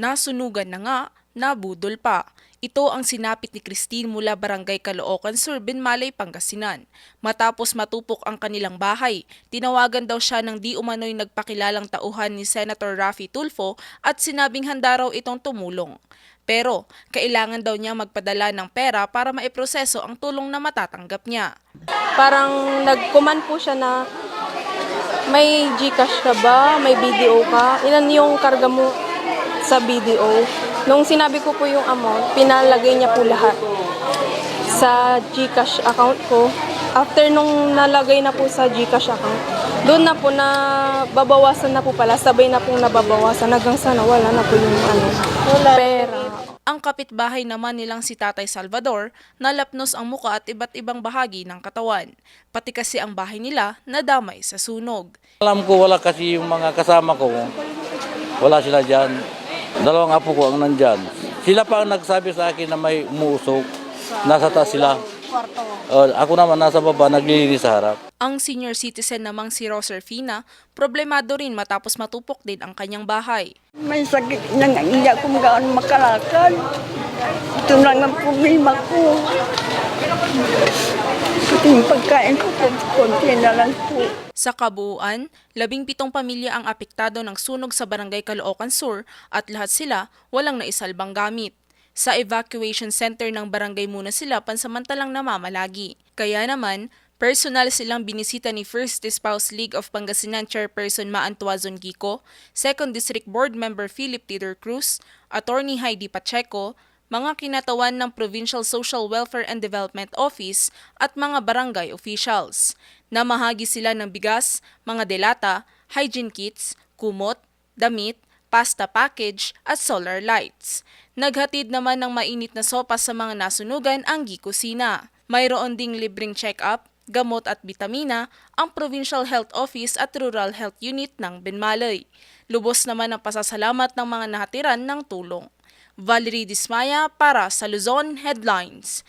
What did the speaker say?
Nasunugan na nga, nabudol pa. Ito ang sinapit ni Christine mula Barangay Caloocan Sur, Binmalay, Pangasinan. Matapos matupok ang kanilang bahay, tinawagan daw siya ng di umano'y nagpakilalang tauhan ni Senator Raffy Tulfo at sinabing handa raw itong tumulong. Pero kailangan daw niya magpadala ng pera para maiproseso ang tulong na matatanggap niya. Parang nag-command po siya na may Gcash ka ba? May BDO ka? Ilan yung karga mo sa BDO? Nung sinabi ko po yung amount, pinalagay niya po lahat sa Gcash account ko. After nung nalagay na po sa Gcash account, doon na po na babawasan na po pala, sabay na pong nababawasan hanggang sa nawala na po yung ano, pera. Ang kapitbahay naman nilang si Tatay Salvador, nalapnos ang muka at iba't ibang bahagi ng katawan. Pati kasi ang bahay nila nadamay sa sunog. Alam ko wala kasi yung mga kasama ko. Wala sila dyan. Dalawang apo ko ang nandyan. Sila pa ang nagsabi sa akin na may umuusok. Nasa taas sila. Uh, ako naman nasa baba, naglilinis sa harap. Ang senior citizen namang si Roserfina, problemado rin matapos matupok din ang kanyang bahay. May sakit na nga, hindi ako magaan makalakad. Ito lang ang problema ko. Ito yung pagkain ko, konti na lang po. Sa kabuuan, labing pitong pamilya ang apektado ng sunog sa barangay Caloocan Sur at lahat sila walang naisalbang gamit. Sa evacuation center ng barangay muna sila pansamantalang namamalagi. Kaya naman, personal silang binisita ni First Spouse League of Pangasinan Chairperson Maan Tuazon Gico, Second District Board Member Philip Tidor Cruz, Attorney Heidi Pacheco, mga kinatawan ng Provincial Social Welfare and Development Office at mga barangay officials. Namahagi sila ng bigas, mga delata, hygiene kits, kumot, damit, pasta package at solar lights. Naghatid naman ng mainit na sopas sa mga nasunugan ang Gikusina. Mayroon ding libreng check-up, gamot at bitamina ang Provincial Health Office at Rural Health Unit ng Benmalay. Lubos naman ang pasasalamat ng mga nahatiran ng tulong. Valerie Dismaya para sa Luzon Headlines.